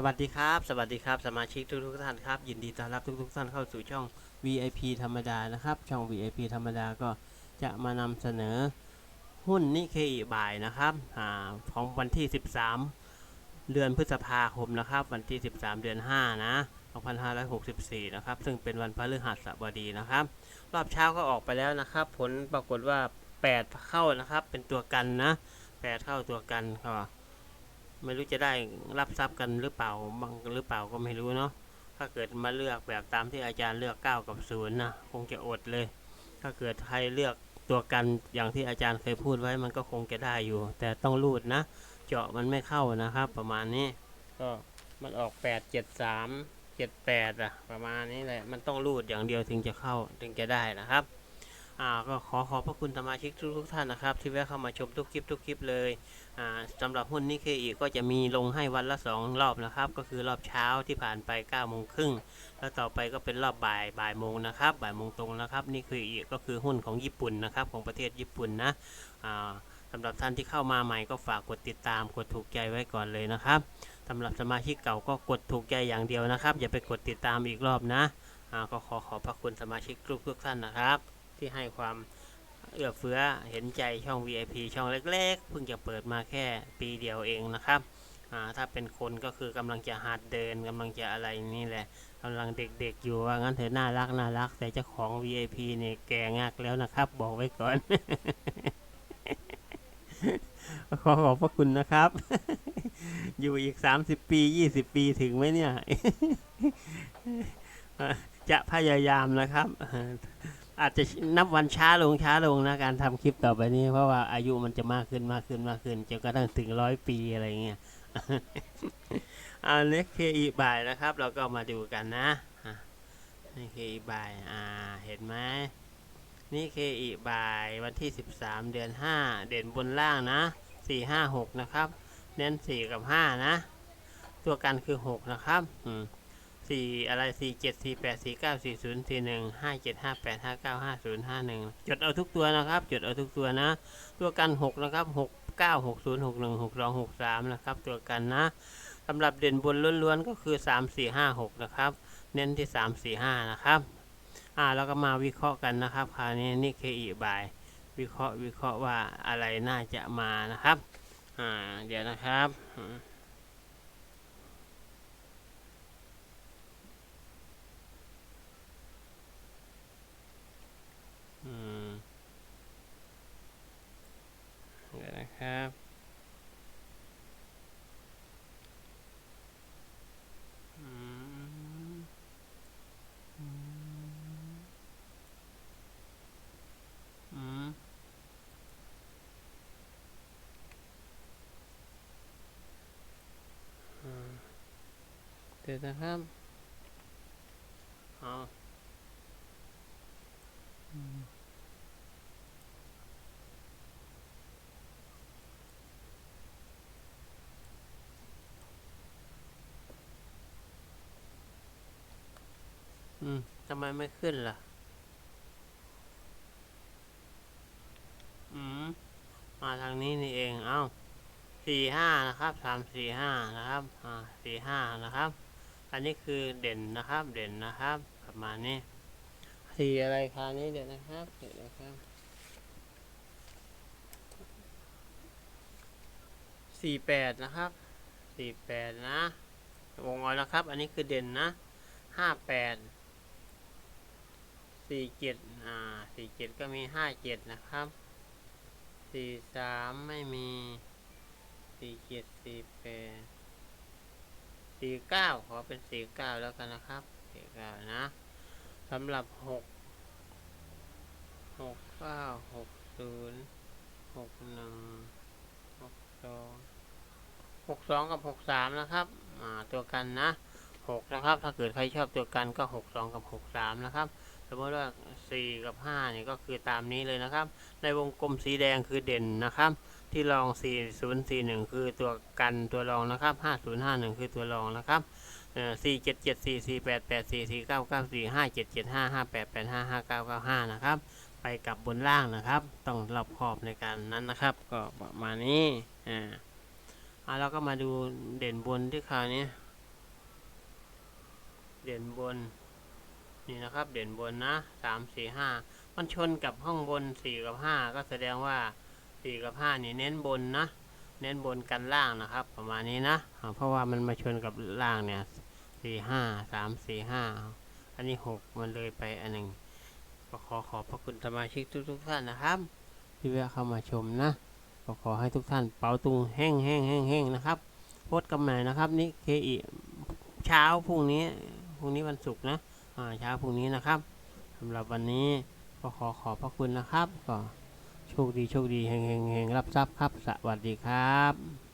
สวัสดีครับ สวัสดีครับ สมาชิกทุกทุกๆท่านครับ ยินดีต้อนรับทุกทุกๆท่านเข้าสู่ช่อง VIP ธรรมดานะครับ ช่อง VIP ธรรมดาก็จะมานำเสนอหุ้นนิเคอิบายนะครับอของวันที่ 13 เดือนพฤษภาคมนะครับ วันที่ 13 เดือน 5 นะ 2564 นะครับ ซึ่งเป็นวันพฤหัสบดีนะครับ รอบเช้าก็ออกไปแล้วนะครับ ผลปรากฏว่า 8 เข้านะครับ เป็นตัวกันนะ 8 เข้าตัวกันก็ ไม่รู้จะได้รับทรัพย์กันหรือเปล่าบางหรือเปล่าก็ไม่รู้เนาะถ้าเกิดมาเลือกแบบตามที่อาจารย์เลือก 9 กับ0นะคงจะอดเลย ถ้าเกิดใครเลือกตัวกันอย่างที่อาจารย์เคยพูดไว้มันก็คงจะได้อยู่ แต่ต้องรูดนะ เจาะมันไม่เข้านะครับ ประมาณนี้ก็มันออก 8 7 3 7 8อะประมาณนี้แหละมันต้องรูดอย่างเดียวถึงจะเข้าถึงจะได้นะครับ อ่าก็ขอขอบพระคุณสมาชิกทุกๆท่านนะครับ ที่แวะเข้ามาชมทุกคลิปทุกคลิปเลยอ่าสำหรับหุ้นนิเคอีก็จะมีลงให้วันละ 2 รอบนะครับ ก็คือรอบเช้าที่ผ่านไป9โมงครึ่งแล้วต่อไปก็เป็นรอบบ่ายบ่ายโมงนะครับ บ่ายโมงตรงนะครับนี่คืออีกก็คือหุ้นของญี่ปุ่นนะครับ ของประเทศญี่ปุ่นนะอ่าสำหรับท่านที่เข้ามาใหม่ก็ฝากกดติดตามกดถูกใจไว้ก่อนเลยนะครับสำหรับสมาชิกเก่าก็กดถูกใจอย่างเดียวนะครับ อย่าไปกดติดตามอีกรอบนะอ่าก็ขอขอบพระคุณสมาชิกทุกทุกท่านนะครับ ที่ให้ความเอื้อเฟื้อเห็นใจช่อง VIP ช่องเล็กๆ เพิ่งจะเปิดมาแค่ปีเดียวเองนะครับถ้าเป็นคนก็คือกำลังจะหัดเดินกำลังจะอะไรนี่แหละกำลังเด็กๆอยู่ว่างั้นเถอน่ารักน่ารัก แต่เจ้าของ VIP เนี่ยแก่งักแล้วนะครับ บอกไว้ก่อน ขอขอบพระคุณนะครับ อยู่อีก 30 ปี 20 ปีถึงไหมเนี่ย จะพยายามนะครับ อาจจะนับวันช้าลงช้าลงนะการทำคลิปต่อไปนี้ เพราะว่าอายุมันจะมากขึ้นมากขึ้นมากขึ้นจนกระทั่งถึงร้อยปีอะไรเงี้ยเอาเน็กเคอีบายนะครับ เราก็มาดูกันนะอะนี่เคอีบายอ่าเห็นไหมนี่เคอีบายวันที่ 13 เดือน 5 เด่นบนล่างนะ4 5 6 นะครับ เน้น 4 กับ 5 นะ ตัวกันคือ 6 นะครับอืม สี่อะไรสี่เจ็ดสี่แปดสี่เก้าสี่ศูนย์สี่หนึ่งห้าเจ็ดห้าแปดห้าเก้าห้าศูนย์ห้าหนึ่งจดเอาทุกตัวนะครับ จดเอาทุกตัวนะ ตัวกันหกนะครับหกเก้าหกศูนย์หกหนึ่งหกสองหกสามนะครับ ตัวกันนะสำหรับเด่นบนล้วนๆก็คือสามสี่ห้าหกนะครับ เน้นที่สามสี่ห้านะครับอ่าแล้วก็มาวิเคราะห์กันนะครับ คราวนี้นี่เคอีบายวิเคราะห์วิเคราะห์ว่าอะไรน่าจะมานะครับ อ่า เดี๋ยวนะครับอืม อืมเดี๋ยวนะครับอืมอืมอืมอืมเดี๋ยวนะครับอาอืมอืม ทำไมไม่ขึ้นล่ะ อืม มาทางนี้นี่เอง เอ้า สี่ห้านะครับ สามสี่ห้านะครับ อ่าสี่ห้านะครับ อันนี้คือเด่นนะครับ เด่นนะครับ ประมาณนี้สี่อะไรครานี้เดี๋ยวนะครับ เดี๋ยวนะครับ สี่แปดนะครับ สี่แปดนะ วงเอานะครับ อันนี้คือเด่นนะ ห้าแปด สี่เจ็ดอ่า สี่เจ็ดก็มีห้าเจ็ดนะครับ สี่สามไม่มี สี่เจ็ดสี่แปด สี่เก้าขอเป็นสี่เก้าแล้วกันนะครับสี่เก้านะสำหรับหกหกเก้าหกศูนย์หกหนึ่งหกสองหกสองกับหกสามนะครับตัวกันนะหกนะครับ ถ้าเกิดใครชอบตัวกันก็หกสองกับหกสามนะครับ สมมติว่า 4 กับ5เนี่ยก็คือตามนี้เลยนะครับ ในวงกลมสีแดงคือเด่นนะครับ ที่รอง 4041 คือตัวกันตัวรองนะครับ 5051 คือตัวรองนะครับเอ่อ4774 4884 4994 5775 5885 5995นะครับ ไปกับบนล่างนะครับ ต้องรอบขอบในการนั้นนะครับ ก็ประมาณนี้อ่าอ่าเราก็มาดูเด่นบนที่คราวนี้ เด่นบน นี่นะครับ เด่นบนนะสามสี่ห้ามันชนกับห้องบนสี่กับห้าก็แสดงว่าสี่กับห้านี่เน้นบนนะ เน้นบนกันล่างนะครับ ประมาณนี้นะเพราะว่ามันมาชนกับล่างเนี่ยสี่ห้าสามสี่ห้าอันนี้หกมันเลยไปอันหนึ่งก็ขอขอบพระคุณสมาชิกทุกๆท่านนะครับ ที่แวะเข้ามาชมนะก็ขอให้ทุกท่านเป๋าตุงแห้งแห้งแห้งแห้งนะครับโพสต์กันใหม่นะครับ นี่เคอีเช้าพรุ่งนี้พรุ่งนี้วันศุกร์นะ เช้าพรุ่งนี้นะครับสำหรับวันนี้ก็ขอขอบพระคุณนะครับ ก็โชคดีโชคดีแห่งแห่งแห่งรับทรัพย์ครับ สวัสดีครับ